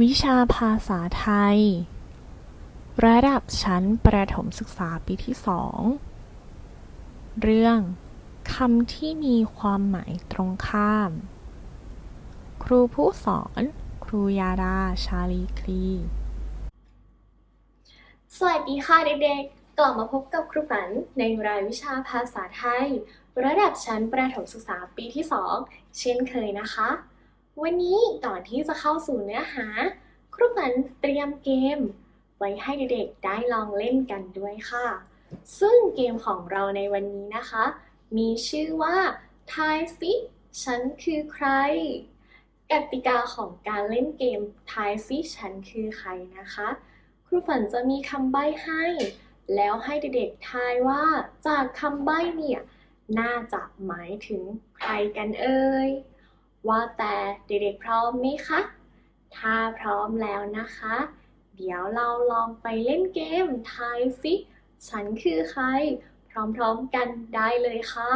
วิชาภาษาไทย ระดับชั้นประถมศึกษาปีที่สอง เรื่องคำที่มีความหมายตรงข้าม ครูผู้สอน ครูยาดา ชาลีคลีสวัสดีค่ะเด็กๆ กลับมาพบกับครูฝันในรายวิชาภาษาไทย ระดับชั้นประถมศึกษาปีที่2เช่นเคยนะคะ วันนี้ก่อนที่จะเข้าสู่เนื้อหา ครูฝันเตรียมเกม ไว้ให้เด็กๆได้ลองเล่นกันด้วยค่ะ ซึ่งเกมของเราในวันนี้นะคะ มีชื่อว่าทายสิฉันคือใคร กติกาของการเล่นเกมทายสิฉันคือใครนะคะ ครูฝันจะมีคำใบ้ให้ แล้วให้เด็กๆทายว่าจากคำใบ้เนี่ย น่าจะหมายถึงใครกันเอ่ย ว่าแต่เด็กๆพร้อมไหมคะ ถ้าพร้อมแล้วนะคะ เดี๋ยวเราลองไปเล่นเกมทายสิฉันคือใคร พร้อมๆกันได้เลยค่ะ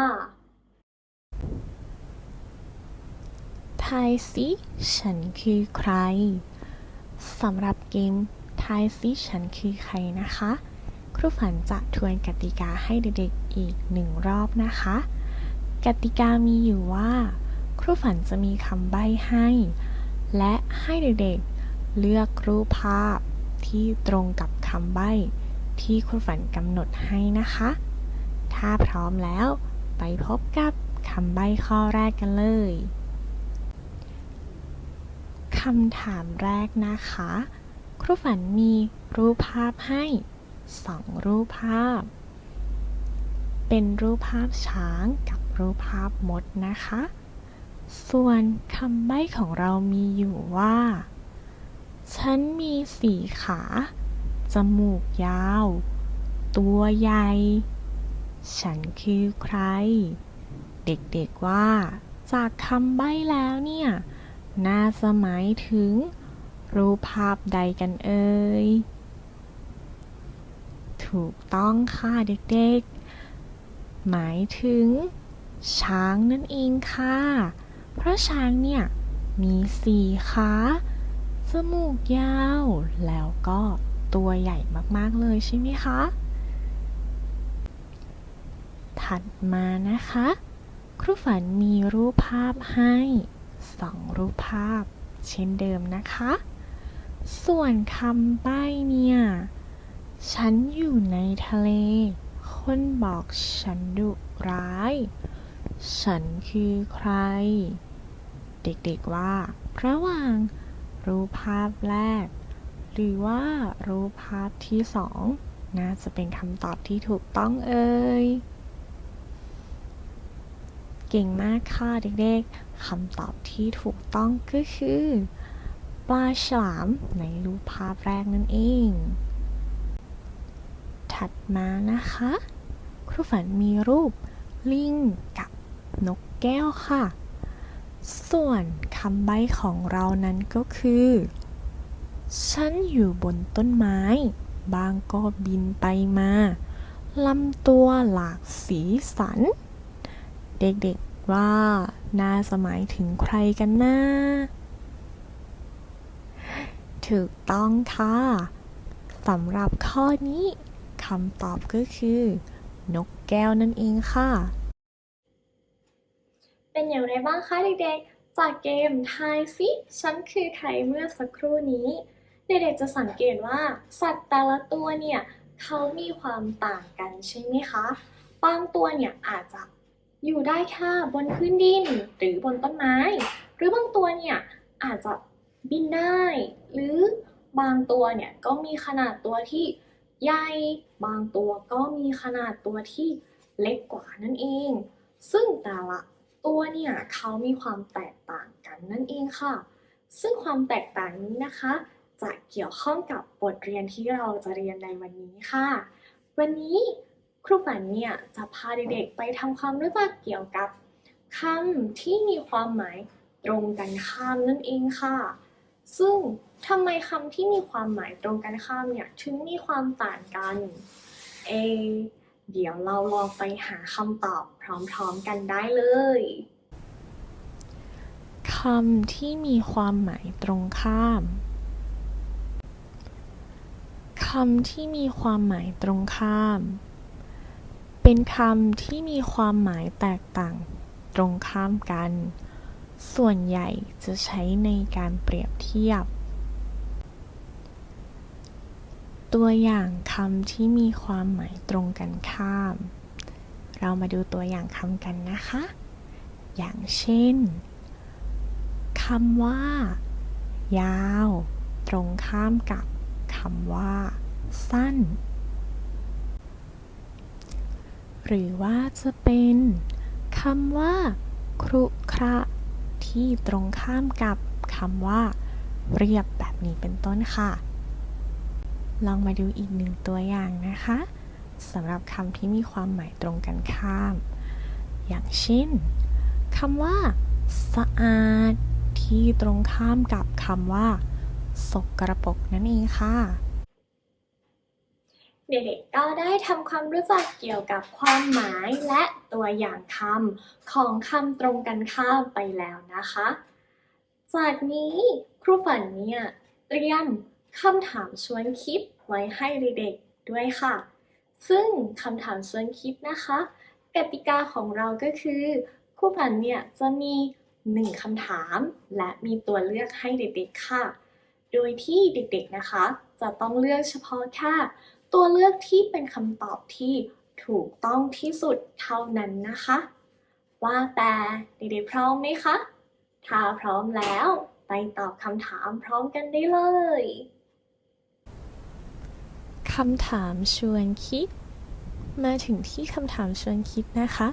ทายสิฉันคือใครสำหรับเกมทายสิฉันคือใครนะคะ ครูฝันจะทวนกติกาให้เด็กๆอีกหนึ่งรอบนะคะ กติกามีอยู่ว่า ครูฝันจะมีคำใบ้ให้ และให้เด็กๆ เลือกรูปภาพที่ตรงกับคำใบ้ ที่ครูฝันกำหนดให้นะคะ ถ้าพร้อมแล้วไปพบกับคำใบ้ข้อแรกกันเลยคำถามแรกนะคะ ครูฝันมีรูปภาพให้สองรูปภาพ เป็นรูปภาพช้างกับรูปภาพมดนะคะ ส่วนคำใบ้ของเรามีอยู่ว่า ฉันมีสี่ขา จมูกยาว ตัวใหญ่ ฉันคือใคร เด็กๆว่า จากคำใบ้แล้วเนี่ย น่าจะหมายถึง รูปภาพใดกันเอ่ย ถูกต้องค่ะเด็กๆ หมายถึง ช้างนั่นเองค่ะ เพราะช้างเนี่ย มีสี่ขาจมูกยาว แล้วก็ตัวใหญ่มากๆเลยใช่ไหมคะ ถัดมานะคะ ครูฝันมีรูปภาพให้สองรูปภาพ เช่นเดิมนะคะ ส่วนคำใบ้เนี่ย ฉันอยู่ในทะเล คนบอกฉันดุร้าย ฉันคือใคร เด็กๆว่า ระหว่างรูปภาพแรก หรือว่ารูปภาพที่สองน่าจะเป็นคำตอบที่ถูกต้องเอ่ย เก่งมากค่ะเด็กๆคำตอบที่ถูกต้องก็คือปลาฉลามในรูปภาพแรกนั่นเอง ถัดมานะคะ ครูฝันมีรูปลิงกับ นกแก้วค่ะ ส่วนคำใบ้ของเรานั้นก็คือ ฉันอยู่บนต้นไม้ บางก็บินไปมาลำตัวหลากสีสัน เด็กๆว่าน่าจะหมายถึงใครกันนะถูกต้องค่ะสำหรับข้อนี้คำตอบก็คือ นกแก้วนั่นเองค่ะ เป็นอย่างไรบ้างคะเด็กๆ จากเกมทายสิฉันคือใครเมื่อสักครู่นี้ เด็กๆจะสังเกตว่า สัตว์แต่ละตัวเนี่ยเขามีความต่างกันใช่ไหมคะบางตัวเนี่ยอาจจะอยู่ได้แค่บนพื้นดินหรือบนต้นไม้ หรือบางตัวเนี่ยอาจจะบินได้ หรือบางตัวเนี่ยก็มีขนาดตัวที่ใหญ่บางตัวก็มีขนาดตัวที่เล็กกว่านั่นเอง ซึ่งแต่ละ ตัวเนี่ยเขามีความแตกต่างกันนั่นเองค่ะ ซึ่งความแตกต่างนี้นะคะ จะเกี่ยวข้องกับบทเรียนที่เราจะเรียนในวันนี้ค่ะ วันนี้ครูฝันเนี่ยจะพาเด็กๆไปทำความรู้จักเกี่ยวกับคำที่มีความหมายตรงกันข้ามนั่นเองค่ะ ซึ่งทำไมคำที่มีความหมายตรงกันข้ามเนี่ยถึงมีความต่างกันเอ เดี๋ยวเราลองไปหาคำตอบพร้อมๆกันได้เลยคำที่มีความหมายตรงข้าม คำที่มีความหมายตรงข้าม เป็นคำที่มีความหมายแตกต่างตรงข้ามกัน ส่วนใหญ่จะใช้ในการเปรียบเทียบ ตัวอย่างคำที่มีความหมายตรงกันข้าม เรามาดูตัวอย่างคำกันนะคะ อย่างเช่นคำว่า ยาว ตรงข้ามกับคำว่า สั้น หรือว่าจะเป็นคำว่า ครุขระที่ตรงข้ามกับคำว่า เรียบแบบนี้เป็นต้นค่ะ ลองมาดูอีกหนึ่งตัวอย่างนะคะสำหรับคำที่มีความหมายตรงกันข้าม อย่างเช่นคำว่า สะอาด ที่ตรงข้ามกับคำว่าสกรปรกนั่นเองค่ะ เด็กๆก็ได้ทำความรู้จักเกี่ยวกับความหมายและตัวอย่างคำของคำตรงกันข้ามไปแล้วนะคะ จากนี้ครูฝันเนี่ยเตรียม คำถามชวนคิดไว้ให้เด็กๆด้วยค่ะ ซึ่งคำถามชวนคิดนะคะ กติกาของเราก็คือครูฝันเนี่ยจะมีหนึ่งคำถาม และมีตัวเลือกให้เด็กๆค่ะ โดยที่เด็กๆนะคะ จะต้องเลือกเฉพาะแค่ตัวเลือกที่เป็นคำตอบที่ถูกต้องที่สุดเท่านั้นนะคะ ว่าแต่เด็กๆพร้อมไหมคะ ถ้าพร้อมแล้ว ไปตอบคำถามพร้อมกันได้เลย คำถามชวนคิด มาถึงที่คำถามชวนคิดนะคะ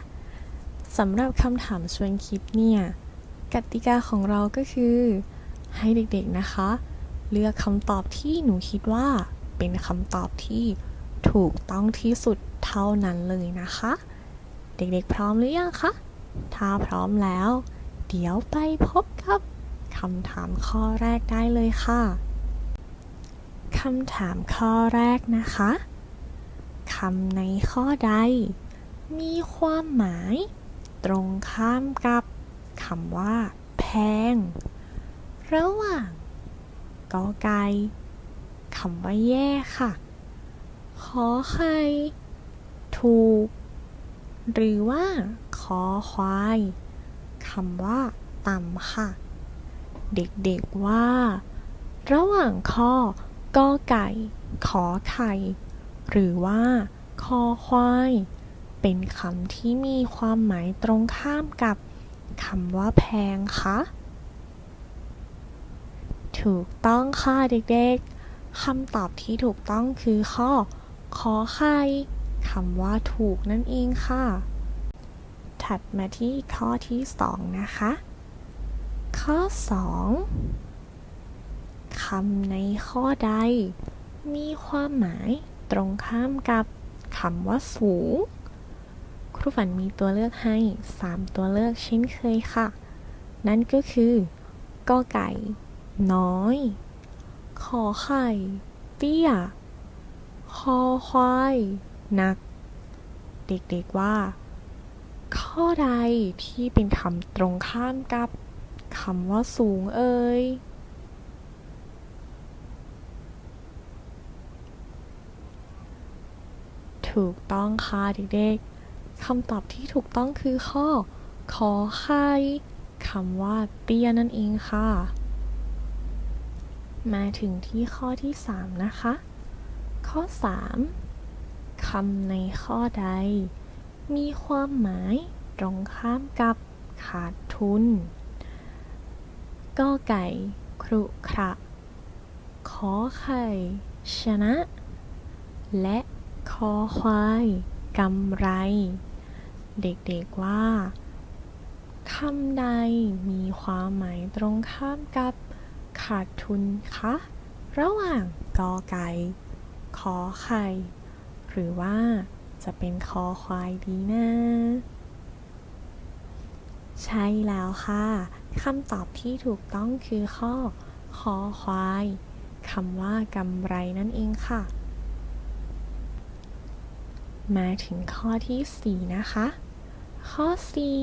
สำหรับคำถามชวนคิดเนี่ยกติกาของเราก็คือ ให้เด็กๆนะคะ เลือกคำตอบที่หนูคิดว่าเป็นคำตอบที่ถูกต้องที่สุดเท่านั้นเลยนะคะ เด็กๆพร้อมหรือยังคะถ้าพร้อมแล้ว เดี๋ยวไปพบกับคำถามข้อแรกได้เลยค่ะ คำถามข้อแรกนะคะคำในข้อใด มีความหมาย ตรงข้ามกับคำว่า แพง ระหว่างกอไก่คำว่าแย่ค่ะ ขอไข่ถูก หรือว่าขอควายคำว่าต่ำค่ะ เด็กๆว่า ระหว่างข้อ กอไก่ ขอไข่ หรือว่า คอควาย เป็นคำที่มีความหมายตรงข้ามกับคำว่าแพงคะถูกต้องค่ะเด็กๆ คำตอบที่ถูกต้องคือข้อ ขอไข่คำว่าถูกนั่นเองค่ะ ถัดมาที่ข้อที่สองนะคะ ข้อสอง คำในข้อใด มีความหมายตรงข้ามกับคำว่าสูง ครูฝันมีตัวเลือกให้ 3 ตัวเลือกเช่นเคยค่ะ นั่นก็คือกอไก่ น้อยขอไข่ เตี้ย คอควายหนัก เด็กๆว่า ข้อใดที่เป็นคำตรงข้ามกับคำว่าสูงเอ่ย ถูกต้องค่ะเด็กๆคำตอบที่ถูกต้องคือข้อ ขอไข่คำว่าเตี้ยนั่นเองค่ะ มาถึงที่ข้อที่ 3 นะคะ ข้อ 3 คำในข้อใด มีความหมายตรงข้ามกับขาดทุนกอไก่ ครุขระขอไข่ ชนะ และ คอควายกำไร เด็กๆว่าคำใดมีความหมายตรงข้ามกับขาดทุนคะ ระหว่างกอไก่ขอไข่ หรือว่าจะเป็นคอควายดีนะ ใช่แล้วค่ะคำตอบที่ถูกต้องคือข้อ คอควายคำว่ากำไรนั่นเองค่ะ มาถึงข้อที่ 4 นะคะ ข้อ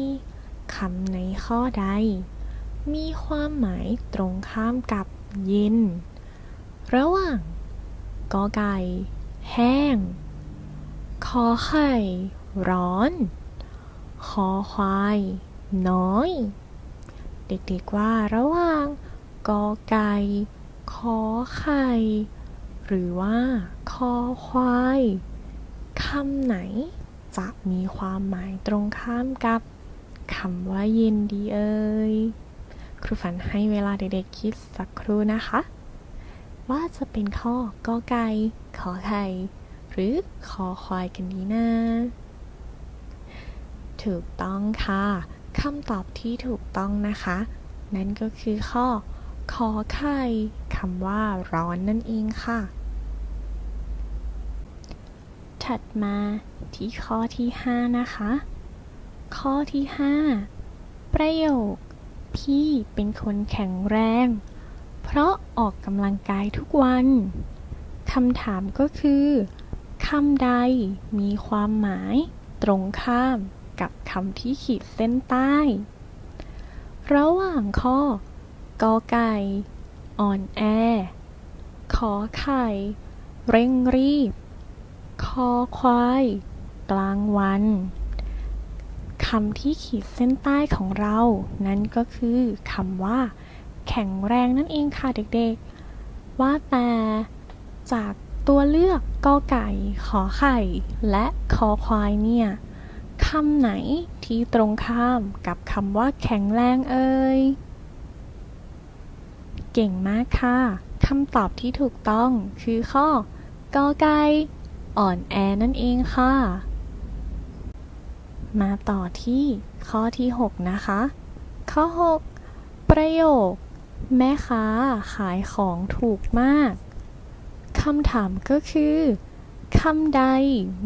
4 คำในข้อใด มีความหมายตรงข้ามกับเย็น ระหว่างกอไก่ แห้ง คอไข่ ร้อน คอควาย น้อย เด็กๆว่าระหว่างกอไก่ขอไข่ หรือว่า คอควาย คำไหนจะมีความหมายตรงข้ามกับคำว่าเย็นดีเอ่ย ครูฝันให้เวลาเด็กๆคิดสักครู่นะคะ ว่าจะเป็นข้อกอไก่ ขอไข่ หรือคอควายกันดีนะถูกต้องค่ะคำตอบที่ถูกต้องนะคะ นั่นก็คือข้อ ขอไข่คำว่าร้อนนั่นเองค่ะ ถัดมาที่ข้อที่ 5 นะคะ ข้อที่ 5 ประโยค พี่เป็นคนแข็งแรง เพราะออกกำลังกายทุกวันคำถามก็คือคำใดมีความหมายตรงข้ามกับคำที่ขีดเส้นใต้ ระหว่างข้อกอไก่อ่อนแอ ขอไข่ เร่งรีบ คอควาย กลางวันคำที่ขีดเส้นใต้ของเรา นั่นก็คือคำว่า แข็งแรงนั่นเองค่ะเด็กๆ ว่าแต่จากตัวเลือกกอไก่ ขอไข่ และคอควายเนี่ยคำไหนที่ตรงข้ามกับคำว่า แข็งแรงเอ่ยเก่งมากค่ะคำตอบที่ถูกต้องคือข้อกอไก่ อ่อนแอนั่นเองค่ะ มาต่อที่ข้อที่ 6 นะคะ ข้อ 6 ประโยค แม่ค้าขายของถูกมากคำถามก็คือคำใด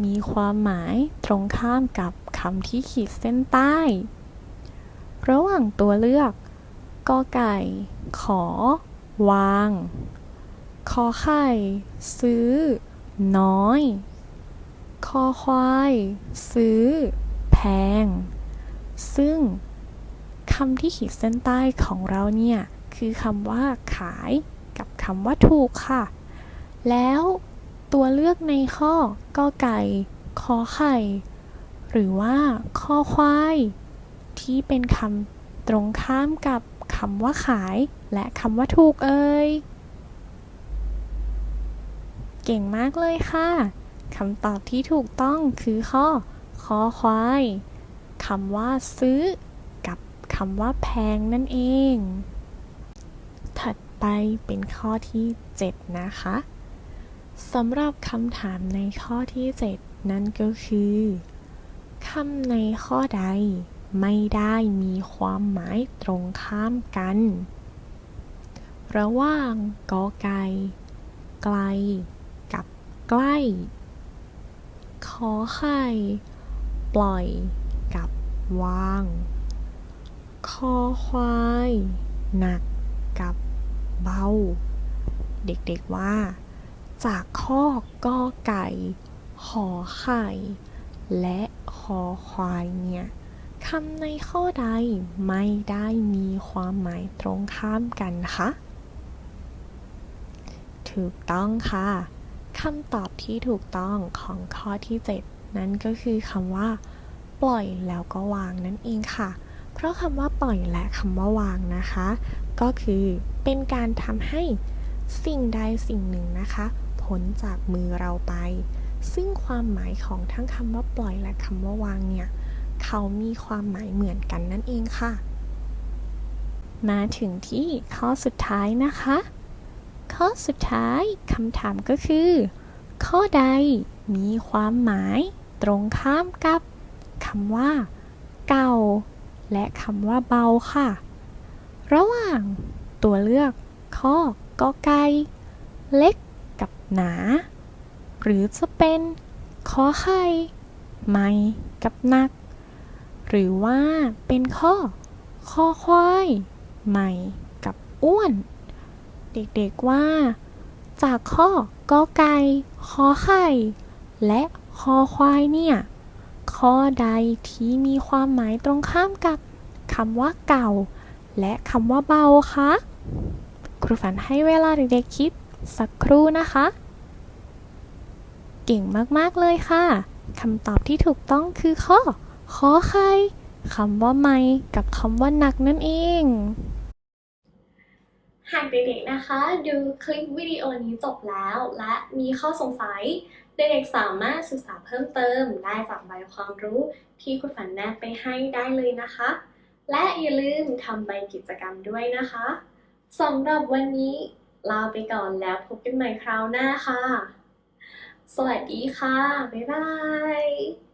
มีความหมายตรงข้ามกับคำที่ขีดเส้นใต้ ระหว่างตัวเลือกกอไก่ ขอ วางคอไข่ ซื้อ น้อย คอควาย ซื้อ แพง ซึ่งคำที่ขีดเส้นใต้ของเราเนี่ย คือคำว่าขายกับคำว่าถูกค่ะ แล้วตัวเลือกในข้อกอไก่ขอไข่ หรือว่าคอควาย ที่เป็นคำตรงข้ามกับคำว่าขายและคำว่าถูกเอ่ย เก่งมากเลยค่ะคำตอบที่ถูกต้องคือข้อคอควายคำว่าซื้อ กับคำว่าแพงนั่นเอง ถัดไปเป็นข้อที่ 7 นะคะสำหรับคำถามในข้อที่ 7 นั่นก็คือคำในข้อใดไม่ได้มีความหมายตรงข้ามกัน ระหว่างกอไก่ไกล ใกล้ ขอไข่ ปล่อย กับวาง คอควาย หนัก กับเบา เด็กๆว่า จากข้อกอไก่ ขอไข่ และคอควายเนี่ยคำในข้อใดไม่ได้มีความหมายตรงข้ามกันคะ ถูกต้องค่ะ คำตอบที่ถูกต้องของข้อที่ 7 นั่นก็คือคำว่า ปล่อยแล้วก็วางนั่นเองค่ะ เพราะคำว่าปล่อยและคำว่าวางนะคะ ก็คือเป็นการทำให้สิ่งใดสิ่งหนึ่งนะคะพ้นจากมือเราไป ซึ่งความหมายของทั้งคำว่าปล่อยและคำว่าวางเนี่ย เขามีความหมายเหมือนกันนั่นเองค่ะ มาถึงที่ข้อสุดท้ายนะคะ ข้อสุดท้ายคำถามก็คือ ข้อใดมีความหมายตรงข้ามกับคำว่า เก่า และคำว่าเบาค่ะ ระหว่างตัวเลือกข้อกอไก่เล็กกับหนา หรือจะเป็นขอไข่ไม่กับหนัก หรือว่าเป็นข้อคอควายใหม่กับอ้วน เด็กๆว่า จากข้อกอไก่ขอไข่ และคอควายเนี่ย ข้อใดที่มีความหมายตรงข้ามกับคำว่าเก่า และคำว่าเบาคะครูฝันให้เวลาเด็กๆคิดสักครู่นะคะ เก่งมากๆเลยค่ะคำตอบที่ถูกต้องคือข้อขอไข่คำว่าไม่กับคำว่าหนักนั่นเอง หากเด็กๆนะคะ ดูคลิปวิดีโอนี้จบแล้ว และมีข้อสงสัย เด็กๆสามารถศึกษาเพิ่มเติมได้จากใบความรู้ที่คุณฝันแนบไปให้ได้เลยนะคะ และอย่าลืมทำใบกิจกรรมด้วยนะคะสำหรับวันนี้ลาไปก่อนแล้วพบกันใหม่คราวหน้าค่ะ สวัสดีค่ะ บ๊ายบาย